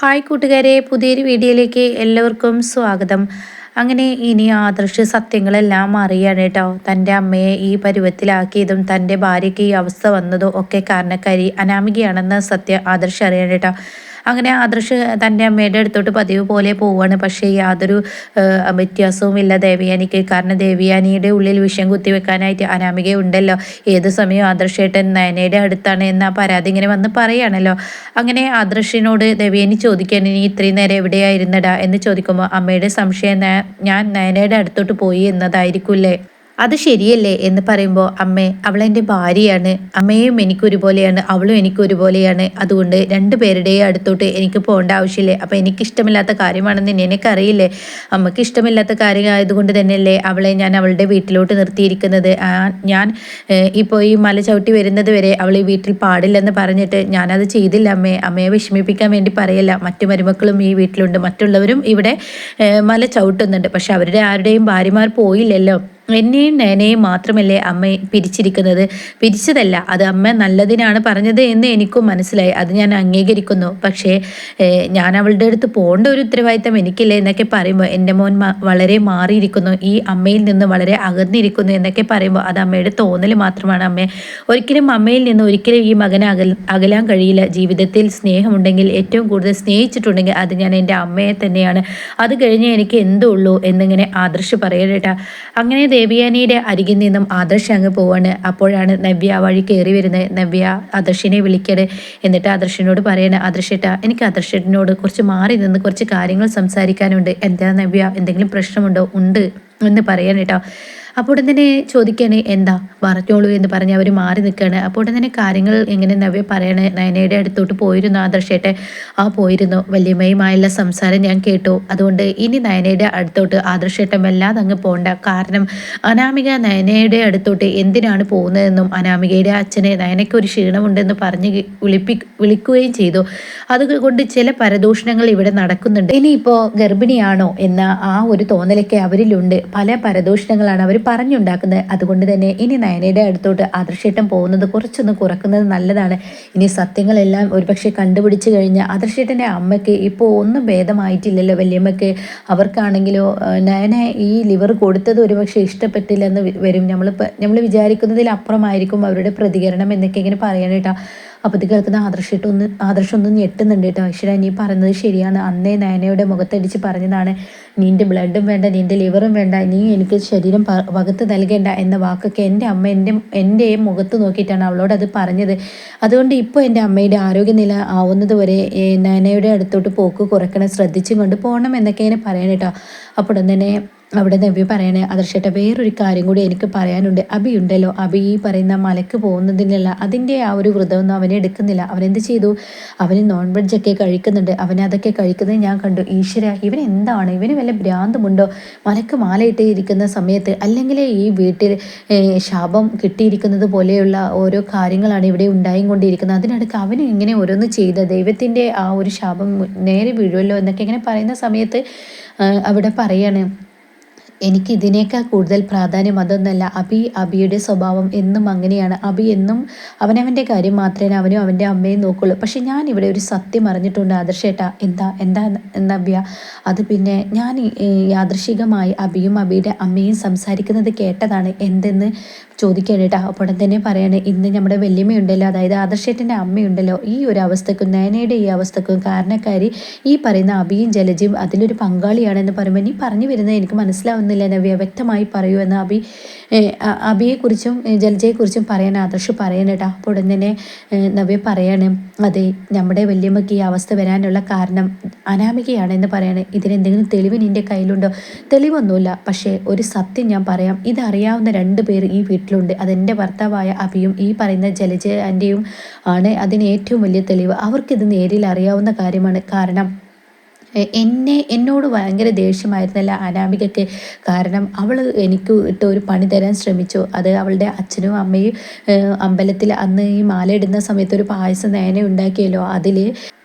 Hi കൂട്ടുകാരെ പുതിയൊരു വീഡിയോയിലേക്ക് എല്ലാവർക്കും സ്വാഗതം. അങ്ങനെ ഇനി ആദർശ സത്യങ്ങളെല്ലാം അറിയാണ് കേട്ടോ. തന്റെ അമ്മയെ ഈ പരുവത്തിലാക്കിയതും തന്റെ ഭാര്യയ്ക്ക് ഈ അവസ്ഥ വന്നതും ഒക്കെ കാരണക്കാരി അനാമികയാണെന്ന് സത്യം ആദർശ് അറിയാണ് കേട്ടോ. അങ്ങനെ ആദർശ് തന്റെ അമ്മയുടെ അടുത്തോട്ട് പതിവ് പോലെ പോവുകയാണ് പക്ഷേ യാതൊരു വ്യത്യാസവും ഇല്ല ദേവിയാനിക്ക് കാരണം ദേവിയാനിയുടെ ഉള്ളിൽ വിഷം കുത്തിവെക്കാനായിട്ട് അനാമിക ഉണ്ടല്ലോ. ഏത് സമയവും ആദർശേട്ടൻ നയനയുടെ അടുത്താണ് എന്ന പരാതി ഇങ്ങനെ വന്ന് പറയുകയാണല്ലോ. അങ്ങനെ ആദർശിനോട് ദേവിയാനി ചോദിക്കാൻ ഇനി ഇത്രയും നേരം എവിടെയായിരുന്നടാ? എന്ന് ചോദിക്കുമ്പോൾ അമ്മയുടെ സംശയം ഞാൻ നയനയുടെ അടുത്തോട്ട് പോയി എന്നതായിരിക്കുമല്ലേ? അത് ശരിയല്ലേ എന്ന് പറയുമ്പോൾ അമ്മേ അവളെന്റെ ഭാര്യയാണ്. അമ്മയും എനിക്കൊരുപോലെയാണ്. അവളും എനിക്കൊരുപോലെയാണ്. അതുകൊണ്ട് രണ്ട് പേരുടെയും അടുത്തോട്ട് എനിക്ക് പോകേണ്ട ആവശ്യമില്ലേ? അപ്പം എനിക്കിഷ്ടമില്ലാത്ത കാര്യമാണെന്ന് എനിക്കറിയില്ലേ? അമ്മയ്ക്ക് ഇഷ്ടമില്ലാത്ത കാര്യമായതുകൊണ്ട് തന്നെയല്ലേ അവളെ ഞാൻ അവളുടെ വീട്ടിലോട്ട് നിർത്തിയിരിക്കുന്നത്. ഞാൻ ഇപ്പോൾ ഈ മല ചവിട്ടി വരുന്നത് വരെ അവൾ ഈ വീട്ടിൽ പാടില്ലെന്ന് പറഞ്ഞിട്ട് ഞാനത് ചെയ്തില്ല അമ്മയെ അമ്മയെ വിഷമിപ്പിക്കാൻ വേണ്ടി പറയല്ല. മറ്റു മരുമക്കളും ഈ വീട്ടിലുണ്ട്. മറ്റുള്ളവരും ഇവിടെ മല ചവിട്ടുന്നുണ്ട്. പക്ഷെ അവരുടെ ആരുടെയും ഭാര്യമാർ പോയില്ലല്ലോ. എന്നെയും നേനെയും മാത്രമല്ലേ അമ്മ പിരിച്ചിരിക്കുന്നത്? പിരിച്ചതല്ല അത് അമ്മ നല്ലതിനാണ് പറഞ്ഞത് എന്ന് എനിക്കും മനസ്സിലായി. അത് ഞാൻ അംഗീകരിക്കുന്നു. പക്ഷേ ഞാൻ അവളുടെ അടുത്ത് പോകേണ്ട ഒരു ഉത്തരവാദിത്തം എനിക്കില്ല എന്നൊക്കെ പറയുമ്പോൾ എന്റെ മോൻ വളരെ മാറിയിരിക്കുന്നു. ഈ അമ്മയിൽ നിന്ന് വളരെ അകന്നിരിക്കുന്നു എന്നൊക്കെ പറയുമ്പോൾ അത് അമ്മയുടെ തോന്നൽ മാത്രമാണ് അമ്മ. ഒരിക്കലും അമ്മയിൽ നിന്ന് ഒരിക്കലും ഈ മകനെ അകൽ അകലാൻ കഴിയില്ല. ജീവിതത്തിൽ സ്നേഹമുണ്ടെങ്കിൽ ഏറ്റവും കൂടുതൽ സ്നേഹിച്ചിട്ടുണ്ടെങ്കിൽ അത് ഞാൻ എന്റെ അമ്മയെ തന്നെയാണ്. അത് കഴിഞ്ഞ് എനിക്ക് എന്തുള്ളൂ എന്നിങ്ങനെ ആദർശ് പറയലേട്ടാ അങ്ങനെ ദേവിയാനിയുടെ അരികിൽ നിന്നും ആദർശ് അങ്ങ് പോവാണ്. അപ്പോഴാണ് നവ്യ വഴി കയറി വരുന്നത്. നവ്യ ആദർശിനെ വിളിക്കണേ. എന്നിട്ട് ആദർശിനോട് പറയണ ആദർശേട്ട എനിക്ക് ആദർശേട്ടനോട് കുറച്ച് മാറി നിന്ന് കുറച്ച് കാര്യങ്ങൾ സംസാരിക്കാനുണ്ട്. എന്താ നവ്യ എന്തെങ്കിലും പ്രശ്നമുണ്ടോ? ഉണ്ട് എന്ന് പറയാൻ കേട്ടോ. അപ്പോൾ ഉടൻ തന്നെ ചോദിക്കുകയാണ് എന്താ? പറഞ്ഞോളൂ എന്ന് പറഞ്ഞ് അവർ മാറി നിൽക്കുകയാണ്. അപ്പോൾ ഉടൻ തന്നെ കാര്യങ്ങൾ എങ്ങനെ നവ്യ പറയണേ നയനയുടെ അടുത്തോട്ട് പോയിരുന്നു ആദർശേട്ടെ ആ പോയിരുന്നു. വല്യമ്മയുമായുള്ള സംസാരം ഞാൻ കേട്ടു. അതുകൊണ്ട് ഇനി നയനയുടെ അടുത്തോട്ട് ആദർശേട്ടം വല്ലാതെ അങ്ങ് പോകണ്ട കാരണം അനാമിക നയനയുടെ അടുത്തോട്ട് എന്തിനാണ് പോകുന്നതെന്നും അനാമികയുടെ അച്ഛനെ നയനയ്ക്ക് ഒരു ക്ഷീണമുണ്ടെന്ന് പറഞ്ഞ് വിളിപ്പി വിളിക്കുകയും ചെയ്തു. അതുകൊണ്ട് ചില പരദൂഷണങ്ങൾ ഇവിടെ നടക്കുന്നുണ്ട്. ഇനിയിപ്പോൾ ഗർഭിണിയാണോ എന്ന ആ ഒരു തോന്നലൊക്കെ അവരിലുണ്ട്. പല പരദൂഷണങ്ങളാണ് അവർ പറഞ്ഞുണ്ടാക്കുന്നത്. അതുകൊണ്ട് തന്നെ ഇനി നയനയുടെ അടുത്തോട്ട് അദൃശ്യട്ടം പോകുന്നത് കുറച്ചൊന്ന് കുറക്കുന്നത് നല്ലതാണ്. ഇനി സത്യങ്ങളെല്ലാം ഒരുപക്ഷെ കണ്ടുപിടിച്ച് കഴിഞ്ഞാൽ അദൃശ്യട്ടന്റെ അമ്മയ്ക്ക് ഇപ്പോൾ ഒന്നും ഭേദമായിട്ടില്ലല്ലോ വല്യമ്മയ്ക്ക്. അവർക്കാണെങ്കിലോ നയന ഈ ലിവർ കൊടുത്തത് ഒരുപക്ഷെ ഇഷ്ടപ്പെട്ടില്ലെന്ന് വരും. നമ്മൾ നമ്മൾ വിചാരിക്കുന്നതിലപ്പുറമായിരിക്കും അവരുടെ പ്രതികരണം എന്നൊക്കെ ഇങ്ങനെ പറയാനായിട്ടാണ് അപ്പോൾ കേൾക്കുന്ന കേൾക്കുന്ന ആദർശിട്ടൊന്ന് ആദർശം ഒന്ന് ഞെട്ടുന്നുണ്ട് കേട്ടോ. ഈശ്വര നീ പറഞ്ഞത് ശരിയാണ്. അന്നേ നയനയുടെ മുഖത്തടിച്ച് പറഞ്ഞതാണ് നിന്റെ ബ്ലഡും വേണ്ട നിന്റെ ലിവറും വേണ്ട നീ എനിക്ക് ശരീരം വകുത്ത് നൽകേണ്ട എന്ന വാക്കൊക്കെ എന്റെ അമ്മ എന്റെ എന്റെ മുഖത്ത് നോക്കിയിട്ടാണ് അവളോട് അത് പറഞ്ഞത്. അതുകൊണ്ട് ഇപ്പോൾ എന്റെ അമ്മയുടെ ആരോഗ്യനില ആവുന്നത് വരെ നയനയുടെ അടുത്തോട്ട് പോക്ക് കുറയ്ക്കണം ശ്രദ്ധിച്ചും കൊണ്ട് പോകണം എന്നൊക്കെ ഇങ്ങനെ പറയണം കേട്ടോ. അപ്പോൾ തന്നെ അവിടെ നവ്യ പറയണേ ആദർശേട്ട വേറൊരു കാര്യം കൂടി എനിക്ക് പറയാനുണ്ട്. അബി ഉണ്ടല്ലോ. അബി ഈ പറയുന്ന മലക്ക് പോകുന്നതിനല്ല അതിന്റെ ആ ഒരു വ്രതമൊന്നും അവനെ എടുക്കുന്നില്ല. അവനെന്ത് ചെയ്തു? അവന് നോൺ വെജൊക്കെ കഴിക്കുന്നുണ്ട്. അവൻ അതൊക്കെ കഴിക്കുന്നത് ഞാൻ കണ്ടു. ഈശ്വര ഇവൻ എന്താണ്? ഇവന് വല്ല ഭ്രാന്തമുണ്ടോ? മലക്ക് മാലയിട്ട് ഇരിക്കുന്ന സമയത്ത് അല്ലെങ്കിൽ ഈ വീട്ടിൽ ശാപം കിട്ടിയിരിക്കുന്നത് പോലെയുള്ള ഓരോ കാര്യങ്ങളാണ് ഇവിടെ ഉണ്ടായും കൊണ്ടിരിക്കുന്നത് അതിനിടയ്ക്ക് അവന് ഇങ്ങനെ ഓരോന്ന് ചെയ്ത ദൈവത്തിന്റെ ആ ഒരു ശാപം നേരെ വീഴുമല്ലോ എന്നൊക്കെ ഇങ്ങനെ പറയുന്ന സമയത്ത് അവിടെ പറയാണ് എനിക്ക് ഇതിനേക്കാൾ കൂടുതൽ പ്രാധാന്യം അതൊന്നല്ല. അബി അബിയുടെ സ്വഭാവം എന്നും അങ്ങനെയാണ്. അബി എന്നും അവനവന്റെ കാര്യം മാത്രമേ അവനും അവന്റെ അമ്മയും നോക്കുള്ളൂ. പക്ഷെ ഞാൻ ഇവിടെ ഒരു സത്യം അറിഞ്ഞിട്ടുണ്ട് ആദർശേട്ടാ. എന്താ എന്താ നവ്യ അത് പിന്നെ ഞാൻ യാദൃശികമായി അബിയും അബിയുടെ അമ്മയും സംസാരിക്കുന്നത് കേട്ടതാണ്. എന്തെന്ന് ചോദിക്കാൻ കേട്ടോ. അപ്പോൾ തന്നെ പറയാണ് ഇന്ന് നമ്മുടെ വല്യമ്മയുണ്ടല്ലോ. അതായത് ആദർശേട്ടന്റെ അമ്മയുണ്ടല്ലോ. ഈ ഒരു അവസ്ഥക്കും നയനയുടെ ഈ അവസ്ഥക്കും കാരണക്കാരി ഈ പറയുന്ന അബിയും ജലജയും അതിലൊരു പങ്കാളിയാണെന്ന് പറയുമ്പോൾ നീ പറഞ്ഞു വരുന്നത് എനിക്ക് മനസ്സിലാവുന്നില്ല നവ്യ വ്യക്തമായി പറയൂ എന്ന് അബി അബിയെക്കുറിച്ചും ജലജയെക്കുറിച്ചും പറയാൻ ആദർശ് പറയാനേട്ടാ അപ്പോൾ ഉടൻ തന്നെ നവ്യ പറയാണ് അതെ നമ്മുടെ വല്യമ്മയ്ക്ക് ഈ അവസ്ഥ വരാനുള്ള കാരണം അനാമികയാണ് എന്ന് പറയാണ്. ഇതിനെന്തെങ്കിലും തെളിവ് നിന്റെ കയ്യിലുണ്ടോ? തെളിവൊന്നുമില്ല. പക്ഷേ ഒരു സത്യം ഞാൻ പറയാം. ഇതറിയാവുന്ന രണ്ട് പേർ ഈ വീട്ടിലുണ്ട്. അതെന്റെ ഭർത്താവായ അബിയും ഈ പറയുന്ന ജലജ ആന്റെയും ആണ്. അതിന് ഏറ്റവും വലിയ തെളിവ്. അവർക്കിത് നേരിൽ അറിയാവുന്ന കാര്യമാണ്. കാരണം എന്നെ എന്നോട് ഭയങ്കര ദേഷ്യമായിരുന്നല്ല അനാമികയ്ക്ക് കാരണം അവൾ എനിക്ക് ഇട്ട് ഒരു പണി തരാൻ ശ്രമിച്ചു. അത് അവളുടെ അച്ഛനും അമ്മയും അമ്പലത്തിൽ അന്ന് ഈ മാല ഇടുന്ന സമയത്ത് ഒരു പായസം നേനെ ഉണ്ടാക്കിയല്ലോ അതിൽ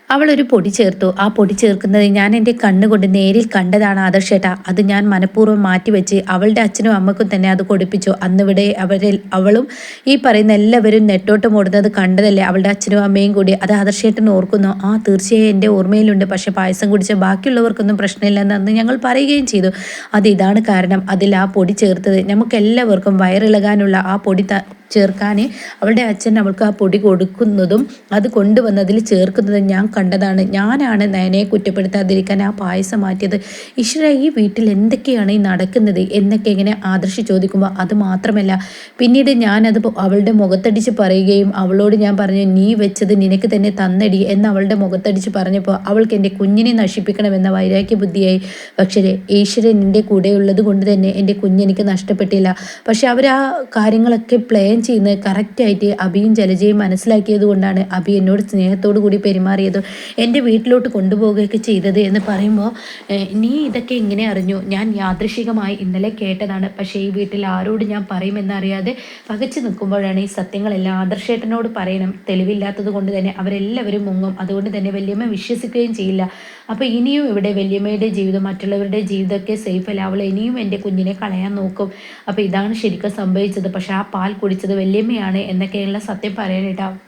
അവളൊരു പൊടി ചേർത്തു. ആ പൊടി ചേർക്കുന്നത് ഞാൻ എന്റെ കണ്ണുകൊണ്ട് നേരിൽ കണ്ടതാണ് ആദർശേട്ട. അത് ഞാൻ മനഃപൂർവം മാറ്റിവെച്ച് അവളുടെ അച്ഛനും അമ്മക്കും തന്നെ അത് കൊടുപ്പിച്ചു. അന്നിവിടെ അവരിൽ അവളും ഈ പറയുന്ന എല്ലാവരും നെട്ടോട്ടം ഓടുന്നത് കണ്ടതല്ലേ അവളുടെ അച്ഛനും അമ്മയും കൂടി. അത് ആദർശേട്ടൻ ഓർക്കുന്നു. ആ തീർച്ചയായും എന്റെ ഓർമ്മയിലുണ്ട്. പക്ഷെ പായസം കുടിച്ച ബാക്കിയുള്ളവർക്കൊന്നും പ്രശ്നമില്ലെന്ന് അന്ന് ഞങ്ങൾ പറയുകയും ചെയ്തു. അത് ഇതാണ് കാരണം. അതിൽ ആ പൊടി ചേർത്തത്. നമുക്കെല്ലാവർക്കും വയറിളകാനുള്ള ആ പൊടി ചേർക്കാൻ അവളുടെ അച്ഛൻ അവൾക്ക് ആ പൊടി കൊടുക്കുന്നതും അത് കൊണ്ടുവന്നതിൽ ചേർക്കുന്നതും ഞാൻ കണ്ടതാണ്. ഞാനാണ് നയനയെ കുറ്റപ്പെടുത്താതിരിക്കാൻ ആ പായസം മാറ്റിയത്. ഈശ്വര ഈ വീട്ടിൽ എന്തൊക്കെയാണ് ഈ നടക്കുന്നത് എന്നൊക്കെ ഇങ്ങനെ ആദർശി ചോദിക്കുമ്പോൾ അത് മാത്രമല്ല പിന്നീട് ഞാനത് അവളുടെ മുഖത്തടിച്ച് പറയുകയും അവളോട് ഞാൻ പറഞ്ഞു നീ വെച്ചത് നിനക്ക് തന്നെ തന്നടി എന്ന് അവളുടെ മുഖത്തടിച്ച് പറഞ്ഞപ്പോൾ അവൾക്ക് എന്റെ കുഞ്ഞിനെ നശിപ്പിക്കണമെന്ന വൈരാഗ്യ ബുദ്ധിയായി. പക്ഷേ ഈശ്വരൻ എന്റെ കൂടെയുള്ളത് കൊണ്ട് തന്നെ എന്റെ കുഞ്ഞെനിക്ക് നഷ്ടപ്പെട്ടില്ല. പക്ഷെ അവർ ആ കാര്യങ്ങളൊക്കെ പ്ലാൻ ചെയ്യുന്നത് കറക്റ്റായിട്ട് അബിയും ജലജയും മനസ്സിലാക്കിയത് കൊണ്ടാണ് അബി എന്നോട് സ്നേഹത്തോടു കൂടി പെരുമാറിയത് എന്റെ വീട്ടിലോട്ട് കൊണ്ടുപോവുകയൊക്കെ ചെയ്തത് എന്ന് പറയുമ്പോൾ നീ ഇതൊക്കെ ഇങ്ങനെ അറിഞ്ഞു. ഞാൻ യാദൃശികമായി ഇന്നലെ കേട്ടതാണ്. പക്ഷേ ഈ വീട്ടിൽ ആരോട് ഞാൻ പറയുമെന്നറിയാതെ പകച്ചു നിൽക്കുമ്പോഴാണ് ഈ സത്യങ്ങളെല്ലാം ആദർശേട്ടനോട് പറയണം. തെളിവില്ലാത്തത് കൊണ്ട് തന്നെ അവരെല്ലാവരും മുങ്ങും. അതുകൊണ്ട് തന്നെ വലിയമ്മ വിശ്വസിക്കുകയും ചെയ്യില്ല. അപ്പോൾ ഇനിയും ഇവിടെ വലിയമ്മയുടെ ജീവിതം മറ്റുള്ളവരുടെ ജീവിതമൊക്കെ സേഫ് അല്ല. അവൾ ഇനിയും എന്റെ കുഞ്ഞിനെ കളയാൻ നോക്കും. അപ്പോൾ ഇതാണ് ശരിക്കും സംഭവിച്ചത്. പക്ഷേ ആ പാൽ കുടിച്ചത് വല്യമ്മയാണ് എന്നൊക്കെയുള്ള സത്യം പറയാനിട്ടാവും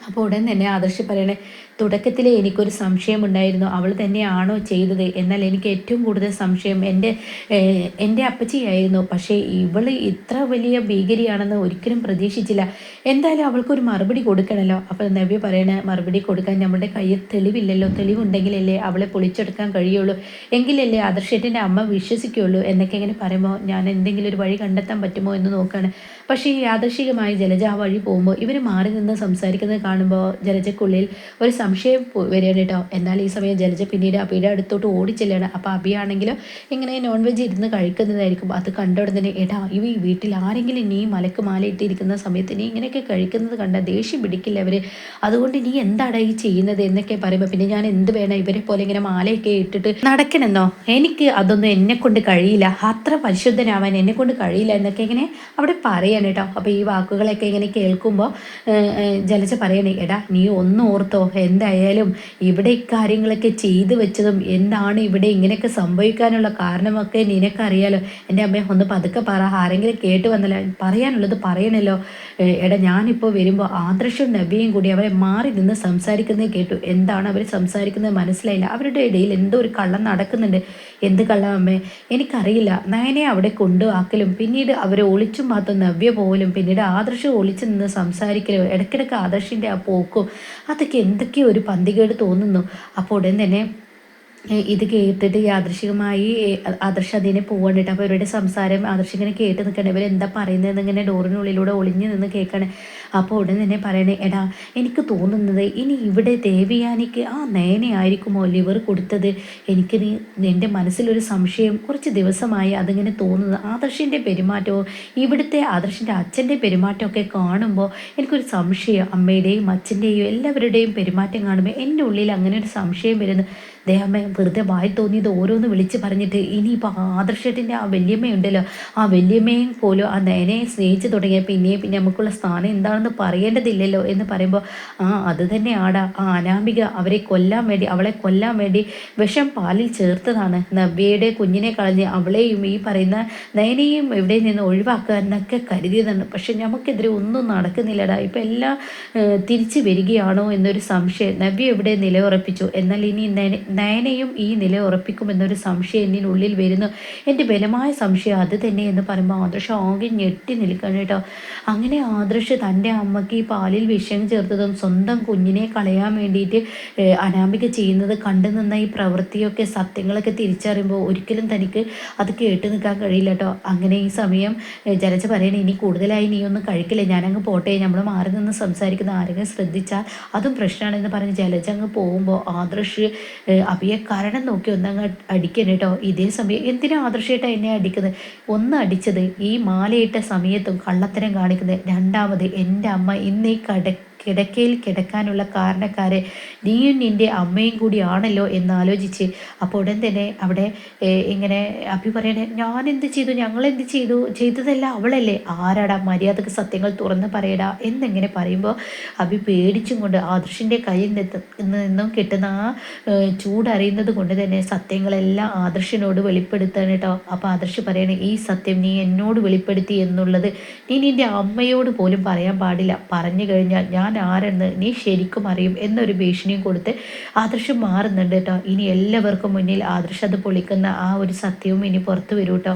അപ്പോൾ ഉടൻ തന്നെ ആദർശി പറയണേ തുടക്കത്തിലേ എനിക്കൊരു സംശയമുണ്ടായിരുന്നു. അവൾ തന്നെയാണോ ചെയ്തത്? എന്നാൽ എനിക്ക് ഏറ്റവും കൂടുതൽ സംശയം എന്റെ എന്റെ അപ്പച്ചിയായിരുന്നു. പക്ഷേ ഇവൾ ഇത്ര വലിയ ഭീകരിയാണെന്ന് ഒരിക്കലും പ്രതീക്ഷിച്ചില്ല. എന്തായാലും അവൾക്കൊരു മറുപടി കൊടുക്കണമല്ലോ അപ്പോൾ നവ്യ പറയണ മറുപടി കൊടുക്കാൻ നമ്മുടെ കയ്യിൽ തെളിവില്ലല്ലോ. തെളിവുണ്ടെങ്കിലല്ലേ അവളെ പൊളിച്ചെടുക്കാൻ കഴിയുള്ളൂ. എങ്കിലല്ലേ ആദർശേട്ടന്റെ അമ്മ വിശ്വസിക്കുകയുള്ളൂ. എന്നൊക്കെ ഇങ്ങനെ പറയുമ്പോൾ ഞാൻ എന്തെങ്കിലും ഒരു വഴി കണ്ടെത്താൻ പറ്റുമോ എന്ന് നോക്കുകയാണ് പക്ഷേ ഈ യാദർശികമായി ജലജ ആ വഴി പോകുമ്പോൾ ഇവർ മാറി നിന്ന് സംസാരിക്കുന്നത് കാണുമ്പോൾ ജലജക്കുള്ളിൽ ഒരു സംശയം വരികയാണ് കേട്ടോ. എന്നാൽ ഈ സമയം ജലജ പിന്നീട് അബിയുടെ അടുത്തോട്ട് ഓടിച്ചെല്ലാണ് അപ്പോൾ അബിയാണെങ്കിലും ഇങ്ങനെ നോൺ വെജ് ഇരുന്ന് കഴിക്കുന്നതായിരിക്കും. അത് കണ്ട ഉടനെ എടാ ഇവ ഈ വീട്ടിൽ ആരെങ്കിലും നീ മലക്ക് മാലയിട്ടിരിക്കുന്ന സമയത്ത് നീ ഇങ്ങനെയൊക്കെ കഴിക്കുന്നത് കണ്ട ദേഷ്യം പിടിക്കില്ല അവർ അതുകൊണ്ട് നീ എന്താടാ ഈ ചെയ്യുന്നത്? എന്നൊക്കെ പറയുമ്പോൾ പിന്നെ ഞാൻ എന്ത് വേണം ഇവരെ പോലെ ഇങ്ങനെ മാലയൊക്കെ ഇട്ടിട്ട് നടക്കണമെന്നോ എനിക്ക് അതൊന്നും എന്നെ കൊണ്ട് കഴിയില്ല. അത്ര പരിശുദ്ധനാവാൻ എന്നെ കൊണ്ട് കഴിയില്ല എന്നൊക്കെ ഇങ്ങനെ അവിടെ പറയാണ് കേട്ടോ. അപ്പോൾ ഈ വാക്കുകളൊക്കെ ഇങ്ങനെ കേൾക്കുമ്പോൾ ജലജ പറയണേ എടാ നീ ഒന്ന് ഓർത്തോ എന്തായാലും ഇവിടെ ഇക്കാര്യങ്ങളൊക്കെ ചെയ്തു വെച്ചതും എന്താണ് ഇവിടെ ഇങ്ങനെയൊക്കെ സംഭവിക്കാനുള്ള കാരണമൊക്കെ നിനക്കറിയാലോ. എന്റെ അമ്മയെ ഒന്ന് പതുക്കെ പറ. ആരെങ്കിലും കേട്ട് വന്നല്ല പറയാനുള്ളത് പറയണല്ലോ. എടാ ഞാനിപ്പോൾ വരുമ്പോൾ ആദർശവും നബിയും കൂടി അവരെ മാറി നിന്ന് സംസാരിക്കുന്നത് കേട്ടു. എന്താണ് അവർ സംസാരിക്കുന്നത് മനസ്സിലായില്ല. അവരുടെ ഇടയിൽ എന്തോ ഒരു കള്ളം നടക്കുന്നുണ്ട്. എന്ത് കള്ളം അമ്മേ? എനിക്കറിയില്ല. നയനെ അവിടെ കൊണ്ടുവാക്കലും പിന്നീട് അവരെ ഒളിച്ചും മാത്രം നവ്യ പോലും പിന്നീട് ആദർശം ഒളിച്ചു നിന്ന് സംസാരിക്കലും ഇടയ്ക്കിടയ്ക്ക് ആദർശിന്റെ ആ പോക്കും അതൊക്കെ എന്തൊക്കെയോ ഒരു പന്തികേട് തോന്നുന്നു. അപ്പോൾ ഉടൻ തന്നെ ഇത് കേട്ടിട്ട് യാദൃശികമായി ആദർശ് അതിനെ പോകണ്ടിട്ട് അപ്പോൾ ഇവരുടെ സംസാരം ആദർശ് ഇങ്ങനെ കേട്ട് നിൽക്കണേ. എന്താ പറയുന്നതെന്ന് ഇങ്ങനെ ഡോറിനുള്ളിലൂടെ ഒളിഞ്ഞു നിന്ന് കേൾക്കണേ. അപ്പോൾ ഉടൻ തന്നെ പറയണേ എടാ എനിക്ക് തോന്നുന്നത് ഇനി ഇവിടെ ദേവിയാനിക്ക് ആ നയനയായിരിക്കുമോ ലിവർ കൊടുത്തത്? എനിക്ക് നീ എന്റെ മനസ്സിലൊരു സംശയം കുറച്ച് ദിവസമായി അതിങ്ങനെ തോന്നുന്നത് ആദർശിന്റെ പെരുമാറ്റവും ഇവിടുത്തെ ആദർശിന്റെ അച്ഛന്റെ പെരുമാറ്റമൊക്കെ കാണുമ്പോൾ എനിക്കൊരു സംശയം. അമ്മയുടെയും അച്ഛന്റെയും എല്ലാവരുടെയും പെരുമാറ്റം കാണുമ്പോൾ എന്റെ ഉള്ളിൽ അങ്ങനെ ഒരു സംശയം വരുന്നു. ദേഹമ്മ വെറുതെ വായി തോന്നിയത് ഓരോന്ന് വിളിച്ച് പറഞ്ഞിട്ട് ഇനിയിപ്പോൾ ആദർശത്തിന്റെ ആ വല്യമ്മയുണ്ടല്ലോ. ആ വല്യമ്മയും പോലും ആ നേനെ സ്നേഹിച്ച് തുടങ്ങിയ പിന്നെയും പിന്നെ നമുക്കുള്ള സ്ഥാനം എന്താണെന്ന് പറയേണ്ടതില്ലല്ലോ എന്ന് പറയുമ്പോൾ ആ അത് തന്നെ ആ അനാമിക അവരെ കൊല്ലാൻ വേണ്ടി അവളെ കൊല്ലാൻ വേണ്ടി വിഷം പാലിൽ ചേർത്തതാണ്. നവ്യയുടെ കുഞ്ഞിനെ കളഞ്ഞ് അവളെയും ഈ പറയുന്ന നയനെയും എവിടെ നിന്ന് ഒഴിവാക്കുക എന്നൊക്കെ കരുതിയതാണ്. പക്ഷെ നമുക്കെതിരെ ഒന്നും നടക്കുന്നില്ലടാ. ഇപ്പം എല്ലാം തിരിച്ചു വരികയാണോ എന്നൊരു സംശയം നവ്യ എവിടെ നിലയുറപ്പിച്ചു. എന്നാൽ ഇനി നയനയും ഈ നില ഉറപ്പിക്കുമെന്നൊരു സംശയം എന്നിനുള്ളിൽ വരുന്നു. എന്റെ ബലമായ സംശയം അത് തന്നെ എന്ന് പറയുമ്പോൾ ആദർശം ആകെ ഞെട്ടി നിൽക്കണം കേട്ടോ. അങ്ങനെ ആദർശ് തന്റെ അമ്മയ്ക്ക് ഈ പാലിൽ വിഷം ചേർത്തതും സ്വന്തം കുഞ്ഞിനെ കളയാൻ വേണ്ടിയിട്ട് അനാമിക ചെയ്യുന്നത് കണ്ടു നിന്ന ഈ പ്രവൃത്തിയൊക്കെ സത്യങ്ങളൊക്കെ തിരിച്ചറിയുമ്പോൾ ഒരിക്കലും തനിക്ക് അത് കേട്ട് നിൽക്കാൻ കഴിയില്ല കേട്ടോ. അങ്ങനെ ഈ സമയം ജലജ പറയണേ ഇനി കൂടുതലായി നീ ഒന്നും കഴിക്കില്ല. ഞാനങ്ങ് പോട്ടെ. നമ്മൾ മാറി നിന്ന് സംസാരിക്കുന്ന ആരെങ്കിലും ശ്രദ്ധിച്ചാൽ അതും പ്രശ്നമാണെന്ന് പറഞ്ഞ് ജലജ അങ്ങ് പോകുമ്പോൾ ആദർശ് അഭിയെ കാരണം നോക്കി ഒന്നങ്ങ് അടിക്കണം കേട്ടോ ഇതേ സമയം എന്തിനാ ആദർശമായിട്ടാണ് എന്നെ അടിക്കുന്നത്? ഒന്ന് അടിച്ചത് ഈ മാലയിട്ട സമയത്തും കള്ളത്തരം കാണിക്കുന്നത് രണ്ടാമത് എന്റെ അമ്മ ഇന്ന് ഈ കട കിടക്കയിൽ കിടക്കാനുള്ള കാരണക്കാരെ നീയും നിന്റെ അമ്മയും കൂടിയാണല്ലോ എന്നാലോചിച്ച് അപ്പോൾ ഉടൻ തന്നെ അവിടെ ഇങ്ങനെ അഭി പറയണേ ഞാൻ എന്ത് ചെയ്തു? ഞങ്ങൾ എന്ത് ചെയ്തു? ചെയ്തതല്ല അവളല്ലേ? ആരാടാ? മര്യാദയ്ക്ക് സത്യങ്ങൾ തുറന്ന് പറയടാ. എന്നിങ്ങനെ പറയുമ്പോൾ അഭി പേടിച്ചും കൊണ്ട് ആദർശിന്റെ കയ്യിൽ നിന്നും കിട്ടുന്ന ആ ചൂടറിയുന്നത് കൊണ്ട് തന്നെ സത്യങ്ങളെല്ലാം ആദർശിനോട് വെളിപ്പെടുത്താണ് കേട്ടോ അപ്പോൾ ആദർശ് പറയണേ ഈ സത്യം നീ എന്നോട് വെളിപ്പെടുത്തി എന്നുള്ളത് നീ നിന്റെ അമ്മയോട് പോലും പറയാൻ പാടില്ല. പറഞ്ഞു കഴിഞ്ഞാൽ ഞാൻ ആരെന്ന് നീ ശരിക്കും അറിയും എന്നൊരു ഭീഷണിയും കൊടുത്ത് ആദർശം മാറുന്നുണ്ട് കേട്ടോ ഇനി എല്ലാവർക്കും മുന്നിൽ ആദർശം അത് പൊളിക്കുന്ന ആ ഒരു സത്യവും ഇനി പുറത്തു വരൂ കേട്ടോ